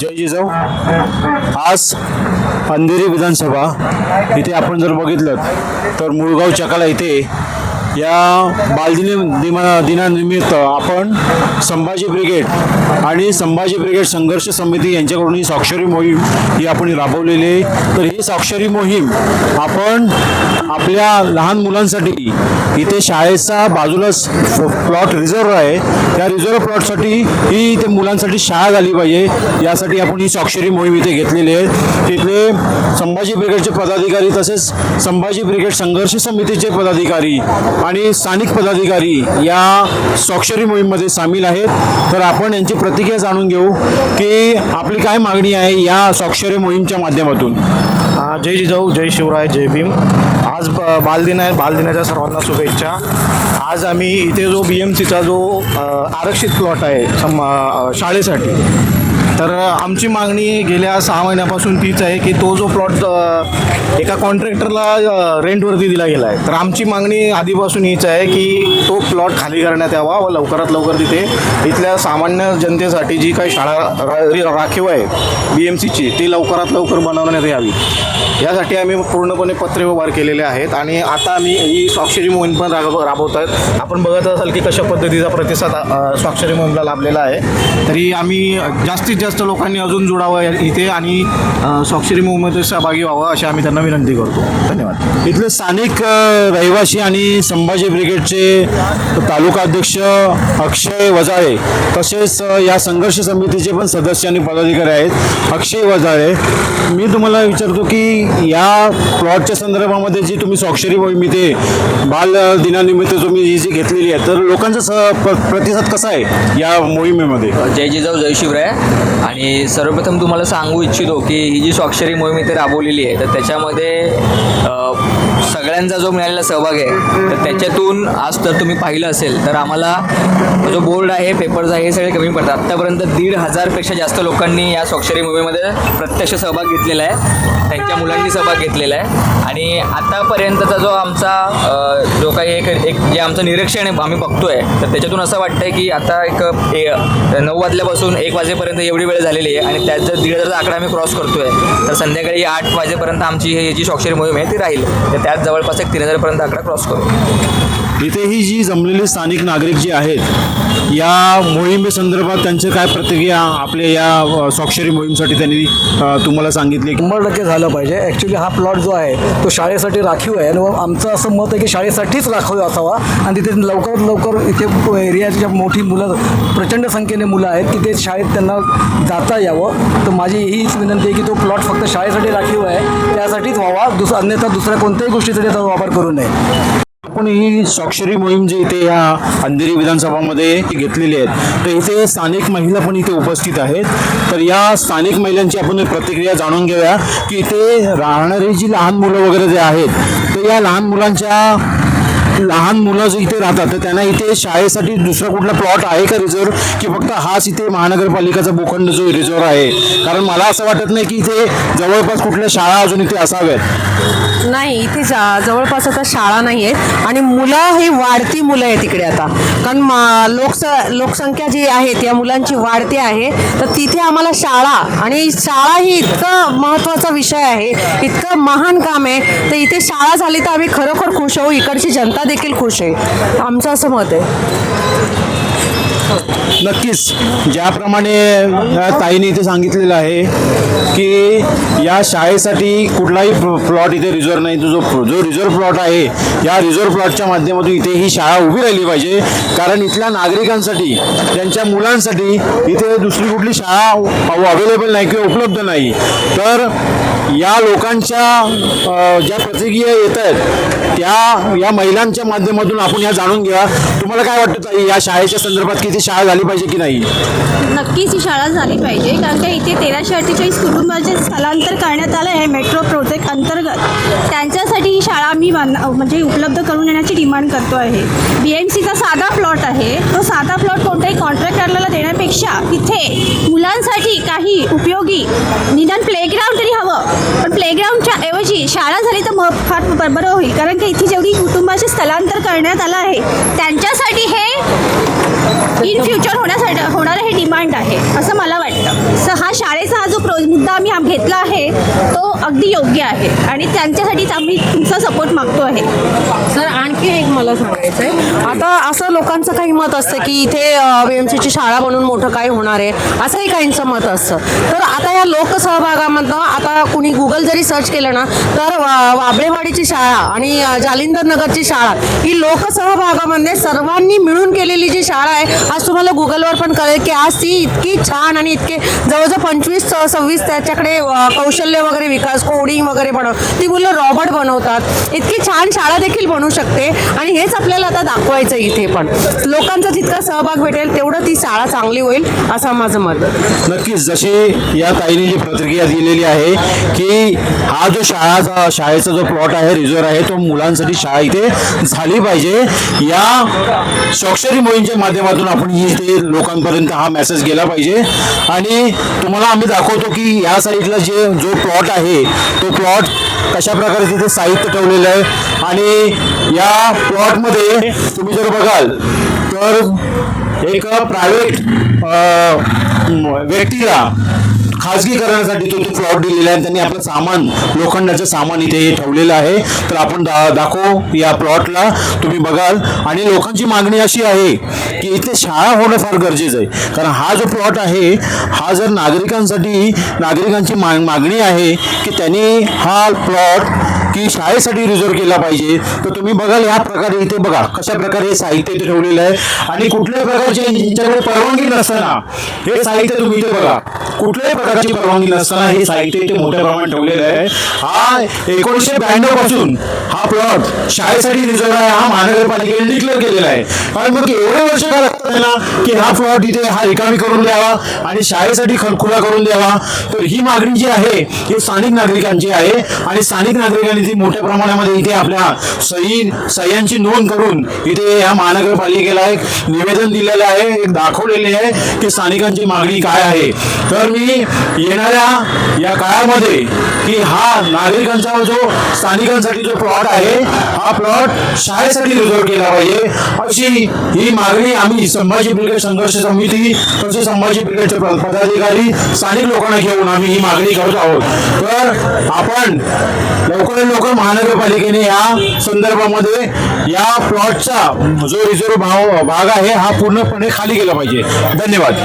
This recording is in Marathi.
जय जिजाऊ. आज अंधेरी विधानसभा इथे आपण जर बघितलं तर मुळगाव चकाला इथे या बालदिनी दिमा दिनानिमित्त आपण संभाजी ब्रिगेड आणि संभाजी ब्रिगेड संघर्ष समिती यांच्याकडून ही स्वाक्षरी मोहीम ही आपण राबवलेली आहे. तर ही स्वाक्षरी मोहीम आपण आपल्या लहान मुलांसाठी इथे शाळेचा बाजूलाच प्लॉट रिझर्व आहे. त्या रिझर्व प्लॉटसाठी ही इथे मुलांसाठी शाळा झाली पाहिजे. यासाठी आपण ही स्वाक्षरी मोहीम इथे घेतलेली आहे. तिथले संभाजी ब्रिगेडचे पदाधिकारी तसेच संभाजी ब्रिगेड संघर्ष समितीचे पदाधिकारी आणि स्थानिक पदाधिकारी या स्वाक्षरी मोहीममध्ये सामील आहेत. तर आपण यांची प्रतिक्रिया जाणून घेऊ की आपली काय मागणी आहे या स्वाक्षरी मोहीमच्या माध्यमातून. जय जिजाऊ जय शिवराय जय भीम. आज ब- बालदिन आहे. बालदिनाच्या सर्वांना शुभेच्छा. आज आम्ही इथे जो बी एम सीचा जो आरक्षित प्लॉट आहे शाळेसाठी तर आमची मागणी गेल्या सहा महिन्यापासून तीच आहे की तो जो प्लॉट एका कॉन्ट्रॅक्टरला रेंटवरती दिला गेला आहे तर आमची मागणी आधीपासून हीच आहे की तो प्लॉट खाली करण्यात यावा व लवकरात लवकर तिथे इथल्या सामान्य जनतेसाठी जी काही शाळा रा- राखीव आहे बी एम सीची ती लवकरात लवकर बनवण्यात यावी. यासाठी आम्ही पूर्णपणे पत्रे व्यवहार केलेले आहेत आणि आता आम्ही ही स्वाक्षरी मोहीम पण राब राबवत आहेत आपण बघत असाल की कशा पद्धतीचा प्रतिसाद स्वाक्षरी मोहीमला लाभलेला आहे. तरी आम्ही जास्तीत जास्त लोकांनी अजून जुडावं या- इथे आणि स्वाक्षरी मोहीममध्ये सहभागी व्हावं अशी आम्ही त्यांना विनंती करतो. धन्यवाद. इथले स्थानिक रहिवासी आणि संभाजी ब्रिगेडचे तालुका अध्यक्ष अक्षय वजाळे तसेच या संघर्ष समितीचे पण सदस्य आणि पदाधिकारी आहेत. अक्षय वजाळे मी तुम्हाला विचारतो की या प्लॉटच्या संदर्भामध्ये जी तुम्ही स्वाक्षरी मोहीम इथे बाल दिनानिमित्त तुम्ही ही जी घेतलेली आहे तर लोकांचा स प्र- प्रतिसाद कसा आहे या मोहिमेमध्ये? जय जिजाऊ जय शिवराय. आणि सर्वप्रथम तुम्हाला सांगू इच्छितो की ही जी स्वाक्षरी मोहीम इथे राबवलेली आहे तर त्याच्यामध्ये सगळ्यांचा जो मिळालेला सहभाग आहे तर त्याच्यातून आज तर तुम्ही पाहिलं असेल तर आम्हाला जो बोर्ड आहे पेपर्स आहे हे सगळे कमी पडतात. आत्तापर्यंत दीड हजारपेक्षा जास्त लोकांनी या स्वाक्षरी मुव्हीमध्ये प्रत्यक्ष सहभाग घेतलेला आहे. त्यांच्या मुलांनी सहभाग घेतलेला आहे. आणि आतापर्यंतचा जो आमचा जो काही एक एक जे आमचं निरीक्षण आहे आम्ही बघतोय तर त्याच्यातून असं वाटतंय की आता एक ए- नऊ वाजल्यापासून एक वाजेपर्यंत एवढी वेळ झालेली आहे आणि त्यात जर दीड हजारचा आकडा आम्ही क्रॉस करतोय तर संध्याकाळी आठ वाजेपर्यंत आमची ही जी स्वाक्षरी मोहीम आहे ती राहील. तर त्यात जवळपास एक तीन हजारपर्यंत आकडा क्रॉस करू इथे ही जी जमलेली स्थानिक नागरिक जे आहेत या मोहिमेसंदर्भात त्यांचे काय प्रतिक्रिया आपल्या या स्वाक्षरी मोहीमसाठी त्यांनी तुम्हाला सांगितले? शंभर टक्के झालं पाहिजे. ॲक्च्युली हा प्लॉट जो आहे तो शाळेसाठी राखीव आहे. आणि व आमचं असं मत आहे की शाळेसाठीच राखीव असावा. आणि तिथे लवकरात लवकर इथे एरियाच्या मोठी मुलं प्रचंड संख्येने मुलं आहेत की ते शाळेत त्यांना जाता यावं. तर माझी हीच विनंती आहे की तो प्लॉट फक्त शाळेसाठी राखीव आहे. त्यासाठीच व्हावा. दुसरा अन्यथा दुसऱ्या कोणत्याही गोष्टीसाठी त्याचा वापर करू नये. आपण ही स्वाक्षरी मोहीम जी इथे या अंधेरी विधानसभामध्ये घेतलेली आहे तर इथे स्थानिक महिला पण इथे उपस्थित आहेत. तर या स्थानिक महिलांची आपण प्रतिक्रिया जाणून घेऊया की इथे राहणारी जी लहान मुलं वगैरे जे आहेत तर या लहान मुलांच्या लहान मुलं जे इथे राहतात. तर त्यांना इथे शाळेसाठी दुसरा कुठला प्लॉट आहे का रिझर्व की फक्त हाच इथे महानगरपालिकाचा भूखंड जो रिझर्व आहे? कारण मला असं वाटत नाही की इथे जवळपास कुठल्या शाळा अजून इथे असाव्यात. नाही इथे जवळपास आता शाळा नाही आहेत आणि मुलं ही वाढती मुलं आहेत तिकडे आता. कारण लोकस लोकसंख्या जी आहे त्या मुलांची वाढती आहे. तर तिथे आम्हाला शाळा आणि शाळा ही इतकं महत्त्वाचा विषय आहे इतकं महान काम आहे. तर इथे शाळा झाली तर आम्ही खरोखर खुश होऊ इकडची जनता देखील खुश आहे. आमचं असं मत आहे. नक्कीच. ज्याप्रमाणे ताईने इथे सांगितलेलं आहे की या शाळेसाठी कुठलाही प्लॉट इथे रिझर्व नाही. तो जो जो रिझर्व प्लॉट आहे या रिझर्व प्लॉटच्या माध्यमातून इथे ही शाळा उभी राहिली पाहिजे. कारण इथल्या नागरिकांसाठी त्यांच्या मुलांसाठी इथे दुसरी कुठली शाळा अवेलेबल नाही किंवा उपलब्ध नाही. तर या लोकांच्या ज्या प्रतिक्रिया येत आहेत त्या या महिलांच्या माध्यमातून आपण या जाणून घ्या. तुम्हाला काय वाटतं या शाळेच्या संदर्भात किती शाळा झाली पाहिजे की नाही? नक्कीच ही शाळा झाली पाहिजे कारण का इथे तेराशे अठ्ठेचाळीस कुटुंबाचे स्थलांतर करण्यात आलं आहे मेट्रो प्रोजेक्ट अंतर्गत. त्यांच्या आम्ही बांध म्हणजे उपलब्ध करून देण्याची डिमांड करतो आहे. बी एम सीचा साधा प्लॉट आहे. तो साधा प्लॉट कोणत्याही कॉन्ट्रॅक्टरला देण्यापेक्षा तिथे मुलांसाठी काही उपयोगी निदान प्लेग्राऊंड तरी हवं. पण प्लेग्राऊंडच्या ऐवजी शाळा झाली तर मग फार बरोबर बरं होईल. कारण की इथे जेवढी कुटुंबाचे स्थलांतर करण्यात आलं आहे त्यांच्यासाठी हे इन फ्युचर होण्यासाठी होणारं हे डिमांड आहे असं मला शाळेचा सो हा जो प्रो मुद्दा आम्ही घेतला आहे तो अगदी योग्य आहे. आणि त्यांच्यासाठीच आम्ही तुमचा सपोर्ट मागतो आहे. सर आणखी एक मला सांगायचं आहे आता असं लोकांचं काही मत असतं की इथे बीएमसीची एम शाळा बनून मोठं काय होणार आहे? असंही काहींचं मत असतं. तर आता या लोकसहभागामधनं आता कुणी गुगल जरी सर्च केलं ना तर वाबळेवाडीची शाळा आणि जालिंदर नगरची शाळा ही लोकसहभागामध्ये सर्वांनी मिळून केलेली जी शाळा आहे आज तुम्हाला गुगलवर पण कळेल की आज ती इतकी छान आणि इतके जवळजवळ पंचवीस सव्वीस त्याच्याकडे कौशल्य वगैरे विकास कोडिंग वगैरे बनव ती मुलं रॉबर्ट बनवतात. इतकी छान शाळा देखील बनू शकते. आणि हेच आपल्याला आता दाखवायचं इथे पण. लोकांचा जितका सहभाग भेटेल तेवढं ती शाळा चांगली होईल असं माझं मत. नक्कीच जशी या ताईने जी प्रतिक्रिया दिलेली आहे की हा जो शाळाचा शाळेचा जो प्लॉट आहे रिझर्व आहे तो मुलांसाठी शाळा इथे झाली पाहिजे. या स्वाक्षरी मोहीमच्या माध्यमातून आपण इथे लोकांपर्यंत हा मेसेज गेला पाहिजे. आणि तुम्हाला आम्ही दाखवतो की या साईडला जे जो प्लॉट आहे तो प्लॉट कशा प्रकारे तिथे साहित्य ठेवलेलं आहे. आणि या प्लॉटमध्ये तुम्ही जर बघाल तर एक प्रायव्हेट व्यक्तीला खाजगीकरणासाठी तो तो प्लॉट दिलेला आहे त्यांनी आपलं सामान लोखंडाचं सामान इथे ठेवलेलं आहे. तर आपण दा दाखवू या प्लॉटला तुम्ही बघाल. आणि लोकांची मागणी अशी आहे की इथे शाळा होणं फार गरजेचं आहे. कारण हा जो प्लॉट आहे हा जर नागरिकांसाठी नागरिकांची मा मागणी आहे की त्यांनी हा प्लॉट की शाळेसाठी रिझर्व केला पाहिजे. तर तुम्ही बघाल या प्रकारे इथे बघा कशा प्रकारे हे साहित्य इथे ठेवलेलं आहे. आणि कुठल्याही प्रकारचे यांच्याकडे परवानगी नसताना हे साहित्य तुम्ही इथे बघा. कुठल्याही प्रकारची परवानगी नसताना हे साहित्य इथे मोठ्या प्रमाणात ठेवलेलं आहे. हा एकोणीसशे ब्याण्णवपासून हा प्लॉट शाळेसाठी रिझर्व आहे हा महानगरपालिकेने डिक्लेअर केलेला आहे. आणि मग एवढे वर्ष का लागतात की हा प्लॉट इथे हा रिकामी करून द्यावा आणि शाळेसाठी खलखुला करून द्यावा. तर ही मागणी जी आहे ही स्थानिक नागरिकांची आहे आणि स्थानिक नागरिकांनी ती मोठ्या प्रमाणामध्ये इथे आपल्या सही सह्यांची नोंद करून इथे या महानगरपालिकेला एक निवेदन दिलेलं आहे एक दाखवलेले आहे की स्थानिकांची मागणी काय आहे. तर मी येणाऱ्या या काळामध्ये की हा नागरिकांचा जो स्थानिकांसाठी जो प्लॉट आहे हा प्लॉट शाळेसाठी रिझर्व केला पाहिजे. अशी ही मागणी आम्ही संभाजी ब्रिगेड संघर्ष समिती तसेच संभाजी ब्रिगेडचे पदाधिकारी स्थानिक लोकांना घेऊन आम्ही ही मागणी करत आहोत. तर आपण लवकरात लवकर महानगरपालिकेने या संदर्भामध्ये या प्लॉटचा जो रिझर्व भाव भाग आहे हा पूर्णपणे खाली केला पाहिजे. धन्यवाद.